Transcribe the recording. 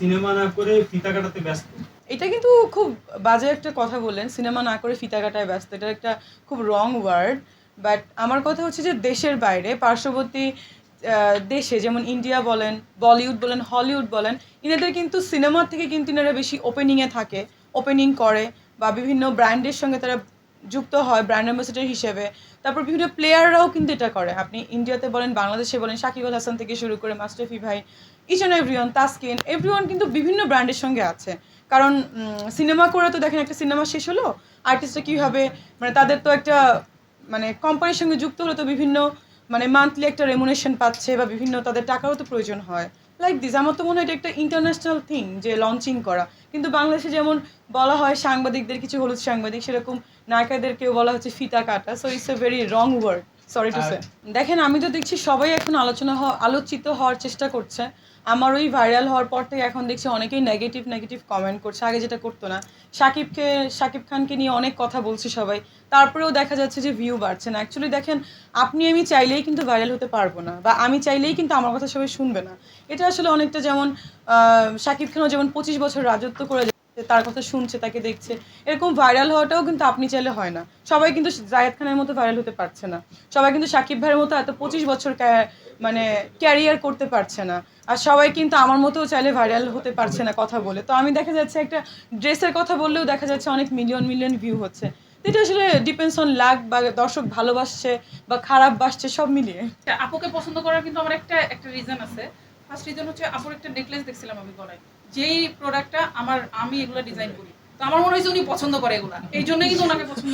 Cinema না করে ফিতা কাটাতে ব্যস্ত। এটা কিন্তু খুব বাজে একটা কথা বললেন, সিনেমা না করে ফিতা কাটায় ব্যস্ত, এটা একটা খুব রং ওয়ার্ড বাট আমার কথা হচ্ছে যে দেশের বাইরে, পার্শ্ববর্তী দেশে যেমন ইন্ডিয়া বলেন বলিউড বলেন হলিউড বলেন, ইনাদের কিন্তু সিনেমার থেকে কিন্তু ইনারা বেশি ওপেনিংয়ে থাকে ওপেনিং করে বা বিভিন্ন ব্র্যান্ডের সঙ্গে তারা যুক্ত হয় ব্র্যান্ড অ্যাম্বাসেডার হিসেবে। তারপর বিভিন্ন প্লেয়াররাও কিন্তু এটা করে। আপনি ইন্ডিয়াতে বলেন বাংলাদেশে বলেন সাকিব আল হাসান থেকে শুরু করে মাস্টারফি ভাই each and everyone Taskin everyone কিন্তু বিভিন্ন ব্র্যান্ডের সঙ্গে আছে। কারণ সিনেমা করে তো দেখেন একটা সিনেমা শেষ হলো আর্টিস্টরা কীভাবে মানে তাদের তো একটা মানে কোম্পানির সঙ্গে যুক্ত হলে তো বিভিন্ন মানে মান্থলি একটা রেমুনেশন পাচ্ছে বা বিভিন্ন তাদের টাকারও তো প্রয়োজন হয়। লাইক দিস আমার তো মনে হয় এটা একটা ইন্টারন্যাশনাল থিং যে লঞ্চিং করা। কিন্তু বাংলাদেশে যেমন বলা হয় সাংবাদিকদের কিছু হলুদ সাংবাদিক, সেরকম নায়িকাদেরকেও বলা হচ্ছে ফিতা কাটা। So it's a very wrong word sorry to say দেখেন আমি তো দেখছি সবাই এখন আলোচনা আলোচিত হওয়ার চেষ্টা করছে। আমার ওই ভাইরাল হওয়ার পর থেকে এখন দেখছি অনেকেই নেগেটিভ নেগেটিভ কমেন্ট করছে। আগে যেটা করতো না। সাকিবকে সাকিব খানকে নিয়ে অনেক কথা বলছে সবাই। তারপরেও দেখা যাচ্ছে যে ভিউ বাড়ছে না। অ্যাকচুয়ালি দেখেন আপনি আমি চাইলেই কিন্তু ভাইরাল হতে পারব না। বা আমি চাইলেই কিন্তু আমার কথা সবাই শুনবে না। এটা আসলে অনেকটা যেমন সাকিব খানও যেমন পঁচিশ বছর রাজত্ব করে তার কথা শুনছে, তাকে দেখছে। এরকম ভাইরাল হওয়াটাও কিন্তু আপনি চাইলে হয় না। সবাই কিন্তু জায়েদ খানের মতো ভাইরাল হতে পারছে না। সবাই কিন্তু সাকিব ভাইয়ের মতো এত পঁচিশ বছর মানে ক্যারিয়ার করতে পারছে না। আর সবাই কিন্তু আমার মতোও চাইলে ভাইরাল হতে পারছে না কথা বলে। তো আমি দেখা যাচ্ছে একটা ড্রেসের কথা বললেও দেখা যাচ্ছে অনেক মিলিয়ন মিলিয়ন ভিউ হচ্ছে। এটা আসলে ডিপেন্ডস অন লাক বা দর্শক ভালোবাসছে বা খারাপ বাসছে, সব মিলিয়ে। আপুকে পছন্দ করার কিন্তু আমার একটা একটা রিজন আছে। ফার্স্ট রিজন হচ্ছে আপুর একটা নেকলেস দেখছিলাম আমি গলায়। যেই প্রোডাক্টটা আমার, আমি এগুলো ডিজাইন করি। তো আমার মনে হয়েছে উনি পছন্দ করে এগুলা। এই জন্যই কিন্তু ওনাকে পছন্দ